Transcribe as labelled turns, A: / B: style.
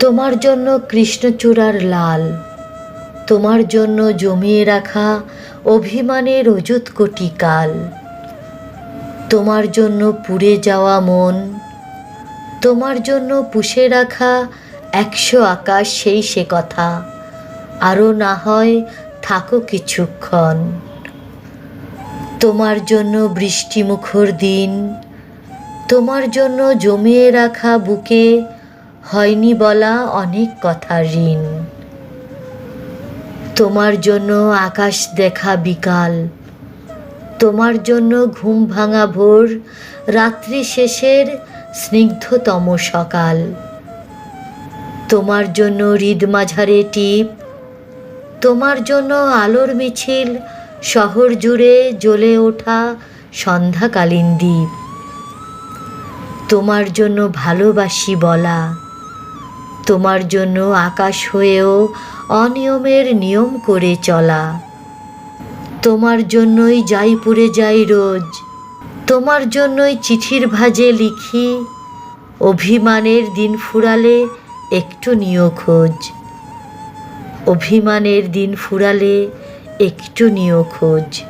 A: তোমার জন্য কৃষ্ণচূড়ার লাল, তোমার জন্য জমিয়ে রাখা অভিমানের অযুত কোটি কাল। তোমার জন্য পুড়ে যাওয়া মন, তোমার জন্য পুষে রাখা একশো আকাশ সেই সে কথা আরও না হয় থাকো কিছুক্ষণ। তোমার জন্য বৃষ্টিমুখর দিন, তোমার জন্য জমিয়ে রাখা বুকে হয়নি বলা অনেক কথা, ঋণ। তোমার জন্য আকাশ দেখা বিকাল। তোমার জন্য ঘুম ভাঙা ভোর, রাত্রি শেষের স্নিগ্ধতম সকাল। তোমার জন্য হৃদ মাঝারে টিপ। তোমার জন্য আলোর মিছিল, শহর জুড়ে জ্বলে ওঠা সন্ধ্যাকালীন দ্বীপ। তোমার জন্য ভালোবাসি বলা। তোমার জন্য আকাশ হয়েও অনিয়মের নিয়ম করে চলা। তোমার জন্যই যাই পুড়ে যাই রোজ। তোমার জন্যই চিঠির ভাজে লিখি। অভিমানের দিন ফুরালে একটু নিও খোঁজ। অভিমানের দিন ফুরালে একটু নিও খোঁজ।